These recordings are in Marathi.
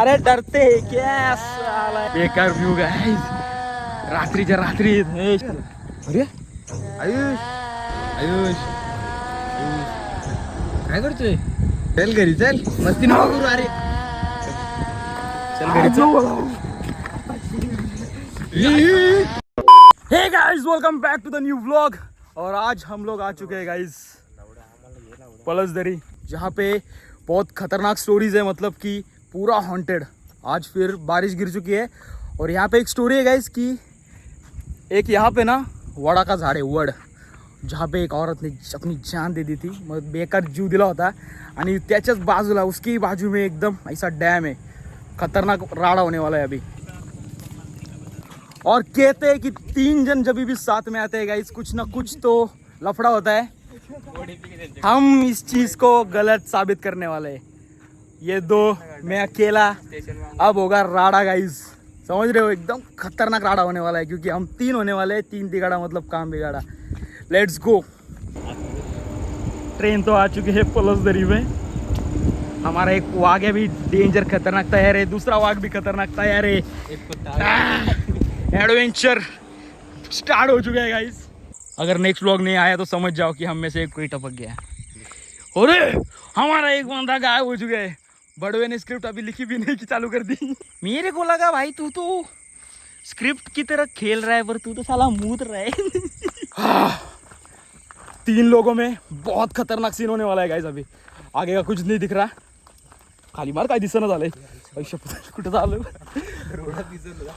अरे डरते है क्या? बेकार व्यू गाइस रात्रीच्या रात्री अरे? आयुष. आयुष. काय करतोय? चल घरी चल. मस्ती नको करू अरे. चल घरी चल. Hey guys welcome back to the new vlog और आज हम लोग आ चुके हैं गाइस पलसदरी जहाँ पे बहुत खतरनाक स्टोरीज है मतलब कि पूरा हॉन्टेड आज फिर बारिश गिर चुकी है। और यहाँ पे एक स्टोरी है गाइस कि एक यहाँ पे ना वडा का झाड आहे वड, जहाँ पे एक औरत ने अपनी जान दे दी थी। मग बेकार जीव दिला होता आणि त्याच्याच बाजूला, उसकी बाजू में एकदम ऐसा डैम है। खतरनाक राड़ा होने वाला है अभी। और कहते हैं कि तीन जन जब भी साथ में आते हैं गाइस कुछ ना कुछ तो लफड़ा होता है। हम इस चीज़ को गलत साबित करने वाले हैं। ये दो, मैं अकेला। अब होगा राड़ा गाइस समझ रहे हो? एकदम खतरनाक राड़ा होने वाला है, क्योंकि हम तीन होने वाले हैं, तीन तिगाड़ा मतलब काम बिगाड़ा। लेट्स गो ट्रेन तो आ चुकी है पलसदरी में। हमारा एक वाघ है भी डेंजर खतरनाक तैयार है। दूसरा वाघ भी खतरनाक तैयार है। एडवेंचर स्टार्ट हो चुका है गाइस अगर नेक्स्ट व्लॉग नहीं आया तो समझ जाओ कि हम में से एक कोई टपक गया अरे, हमारा एक बंदा गायब हो चुका है। बड़वे ने स्क्रिप्ट अभी लिखी भी नहीं की चालू कर दी। मेरे को लगा भाई तू तो स्क्रिप्ट की तरह खेल रहा है पर तू तो साला मूत रहा है। तीन लोगों में बहुत खतरनाक सीन होने वाला है गाइस अभी। आगे का कुछ नहीं दिख रहा। खाली मार काय दिसणं झालंय? पैसे कुठं झालं?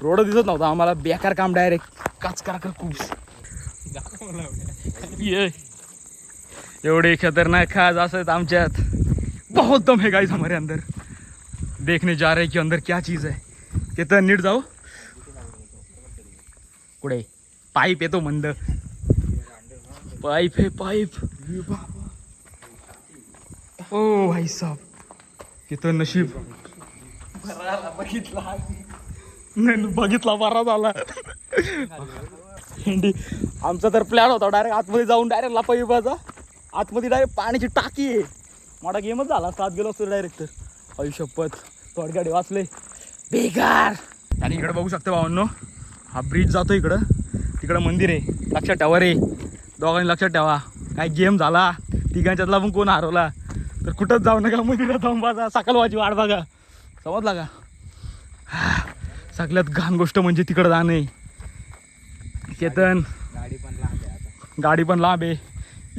रोड दिसत नव्हता आम्हाला बेकार काम डायरेक्ट काच करा कर खूप. एवढे खतरनाक खास असत आमच्यात. बहुत दम है गाइस हमारे अंदर। देखने जा रहे हैं कि अंदर क्या चीज है। तिथं नीट जाऊ कुठे पाईप येतो मंद पाईप है पाईप ओ भाई साहब तिथं नशीब। नाही बघितला बरा झाला। आमचा तर प्लॅन होता डायरेक्ट आतमध्ये जाऊन डायरेक्ट लापा आतमध्ये डायरेक्ट पाण्याची टाकी आहे. मोठा गेमच झाला. सात गेलो असतो डायरेक्ट तर आयुष्यपत थोडक्याडे वाचले. बेकार आणि इकडे बघू शकता भावांनो हा ब्रिज जातो इकडं. तिकडं मंदिर आहे. लक्षात ठेवा रे. दोघांनी लक्षात ठेवा. काय गेम झाला? तिघांच्यातला पण कोण हरवला? तर कुठंच जाऊ नका. मंदिरात जाऊन बघा सकाळ वाजी वाट बघा. समजला का? सगळ्यात घाण गोष्ट म्हणजे तिकडं जाणं आहे. केतन. गाडी पण लांब आहे आता. गाडी पण लांब आहे.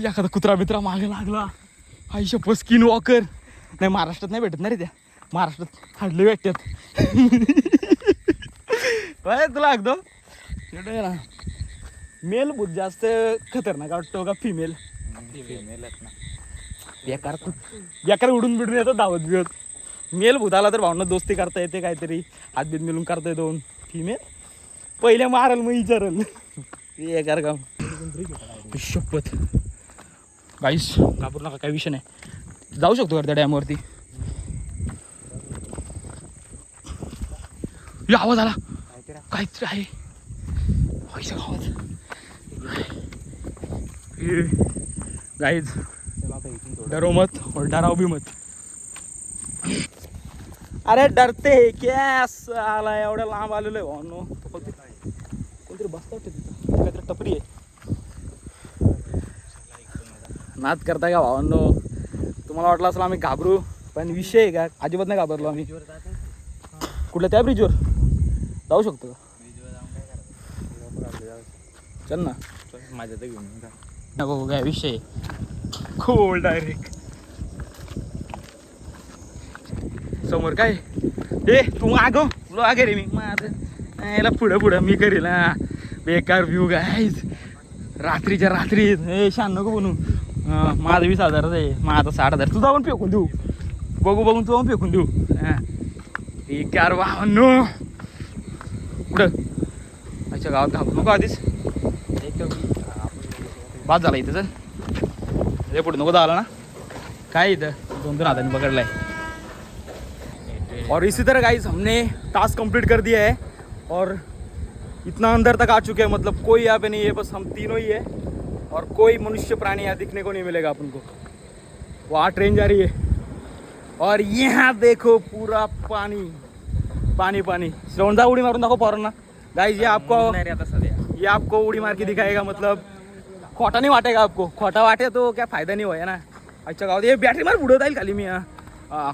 एखादा कुत्रा बित्रा मागे लागला. आयुष्य स्किन वॉकर नाही महाराष्ट्रात नाही भेटत ना रे त्या. महाराष्ट्रात हाडले भेटतात. काय तुला अगदो ना. मेल बुत जास्त खतरनाक वाटतो का फिमेल बेकार बेकार उडून बिडून येतो धावत बिवत. मेल भूत आला तर भावना दोस्ती करता येते काहीतरी. हातबीत मिळून करता येतो फिमेल पहिले मारल मग विचारल बेकार काम. शपथ. काहीच घाबरू नका काही विषय नाही. जाऊ शकतो का त्या डॅमवरती या आवाज आला. काहीतरी आहे. आवाज गाईज आता डरो मत और डराओ भी मत अरे डरते कॅस क्या साला एवढ्या लांब आलेलो आहे कोणतरी बसता वाटतं तिथं. काहीतरी टपरी आहे. नाद करता का भावांनो? तुम्हाला वाटलं असेल आम्ही घाबरू पण विषय आहे का? अजिबात नाही घाबरलो आम्ही. कुठल्या? त्या ब्रिजवर जाऊ शकतो का? चल ना. माझ्या तर घेऊन. नको काय विषय खोल डायरेक्ट समोर काय? ए तू माग तुला आगे रे मी. माझं याला पुढं पुढं मी करेल हा. बेकार व्ह्यू गायज रात्रीच्या रात्री. ए शान नको बनू हां, माझं वीस हजारच आहे. माझा साठ हजार. तुझा पण फेकून देऊ. बघू बघून तू पण फेकून देऊ. हां. बेकार वाहनो कुठं? अच्छा गावात घाबरू नको आधीच. बाद झाला इथं सर रे पुढे नको झाला ना. काय इथं? दोन दोन हाताने पकडलाय. और इसी तरह गाइस हमने टास्क कंप्लीट कर दिया है. और इतना अंदर तक आ चुके हैं मतलब कोई यहाँ पे नहीं है बस हम तीनों ही है. और कोई मनुष्य प्राणी यहाँ दिखने को नहीं मिलेगा अपन को वहाँ ट्रेन जा रही है। और यहाँ देखो पूरा पानी पानी पानी। जा उडी मारून दाखव पोरांना गाइस ये आपको ये। आपको उड़ी मार के दिखाएगा मतलब खोटा नहीं वाटेगा आपको। खोटा वाटे तो क्या फायदा नहीं होया ना? अच्छा गाव ये बॅटरी मार उडवता येईल खाली मी हा. हा.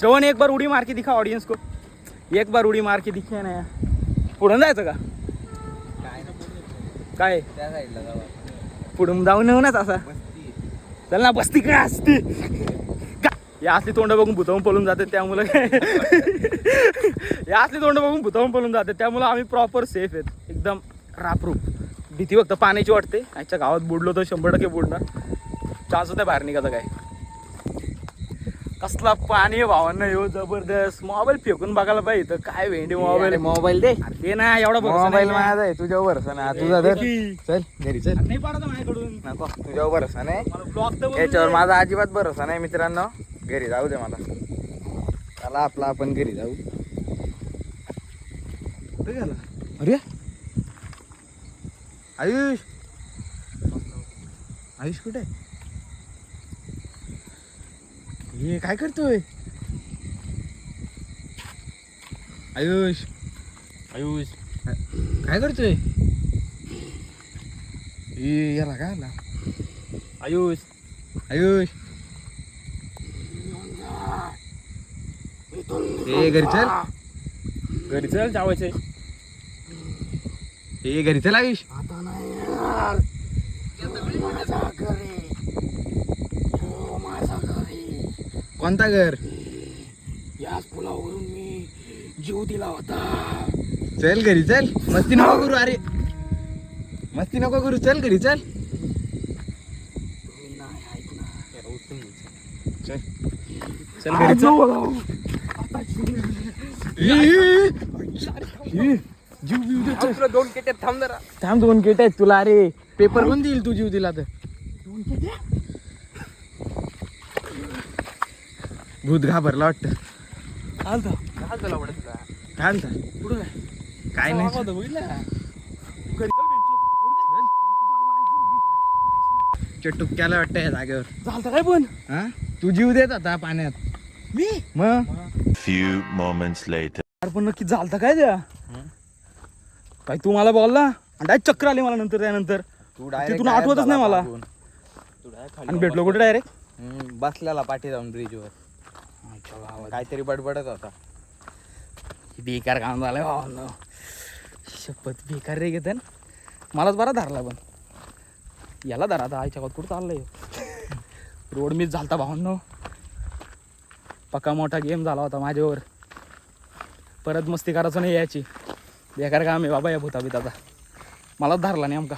श्रवण एक बार उडी मार के दिखा ऑडियन्स को। एक बार उडी मार के दिखे ना पुढून जायचं का? काय पुढे त्या साईडला जाऊ पुढून जाऊन येऊनच असा. चल ना बसती काय असती. का- या असली तोंड बघून भुतावून पळून जाते त्यामुळं काय? या असली तोंड बघून भुतावून पळून जाते त्यामुळं आम्ही प्रॉपर सेफ आहेत. एकदम रापरूप भीती फक्त पाण्याची वाटते. आजच्या गावात बुडलो तर शंभर टक्के बुडणार. चान्स होता बाहेर निघायचा काय? कसला पाणी आहे भावांना येऊ जबरदस्त. मोबाईल फेकून बघायला पाहिजे तर काय भेंडी मोबाईल मोबाईल दे. ते ना एवढा मोबाईल माझा आहे तुझ्यावर भरोसा नाही. तुझा धर. चल घरी चल. नाही पाडत माझ्याकडून. नको तुझ्यावर भरोसा नाही. याच्यावर माझा अजिबात भरोसा नाही मित्रांनो. घरी जाऊ दे मला. चला आपला आपण घरी जाऊ. अरे? आयुष. आयुष कुठे आहे? हे काय करतोय? आयुष. आयुष. काय करतोय? ए याला काय आला? आयुष. आयुष. ए घरी चल. घरी चल जावायचंय. ए घरी चल आयुष. कोणता घर? याच पुलावरून मी जीव दिला होता. चल घरी चल. मस्ती नको करू अरे. मस्ती नको करू चल घरी चल. चल. चल. घरी चल. जीव बिव. दोन केटे थांब जरा. थांब दोन केट आहेत तुला अरे. पेपर कोण देईल तू जीव दिला तर? भूत घाबरला वाटत. आलता. काय तुला आवडत तुला काय म्हणता? कुठं काय काय नाही घरी चल चटुक्याला वाटतं या जागेवर. चालतं काय पण? हा? तू जीव देत होता पाण्यात. मी? मग? Few moments later. अरे पण नक्की झालता काय द्या काय तू मला बोलला? आणि डायरेक्ट चक्कर आली मला नंतर त्यानंतर. तू तिथून आठवतच नाही मला. आणि भेटलो कुठे डायरेक्ट बसलेला पाठी जाऊन ब्रिजवर काहीतरी बडबडत होता. बेकार काम झालंय भावांना शपथ बेकार रे घेतन मलाच बरा धरला पण. याला धरा आता आईच्या कुठं चाललंय? रोड मिस झालता भावांनो. पक्का मोठा गेम झाला होता माझ्यावर. परत मस्ती करायचं नाही याची. बेकार काम आहे बाबा या भूता बिताचा मलाच धरला नाही आमका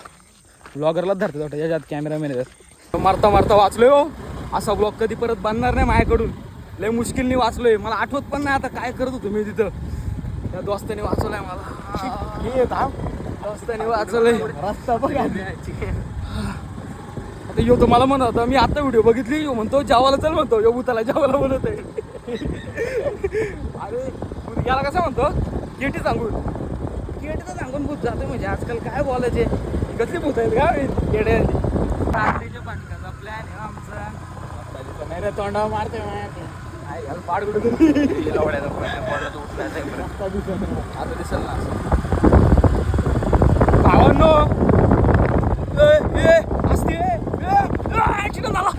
ब्लॉगरलाच धरते याच्यात कॅमेरामॅन येतात मारता मारता वाचलोय हो. असा ब्लॉग कधी परत बांधणार नाही माझ्याकडून. लय मुश्किलनी वाचलोय. मला आठवत पण नाही आता काय करत होतो मी तिथं. त्या दोस्ताने वाचवलंय मला. दोस्ताने वाचवलंय. रस्ता बघा आता यो तो मला म्हणत होता मी आता व्हिडिओ बघितली यो म्हणतो जावाला चल म्हणतो. यो भूताला जावाला म्हणत आहे. अरे गेला कसा म्हणतो? गेटी सांगून. गेटीचं सांगून भूत जाते म्हणजे आजकाल काय बोलायचे? कसली भूत आहेत का? रात्रीच्या पाठकाचा प्लॅन आहे आमचा. नाही रे तोंडा मारते पाड कुठे आता दिसल ना भावांनो ए, ए, असते ए, ए, ए, accident झाला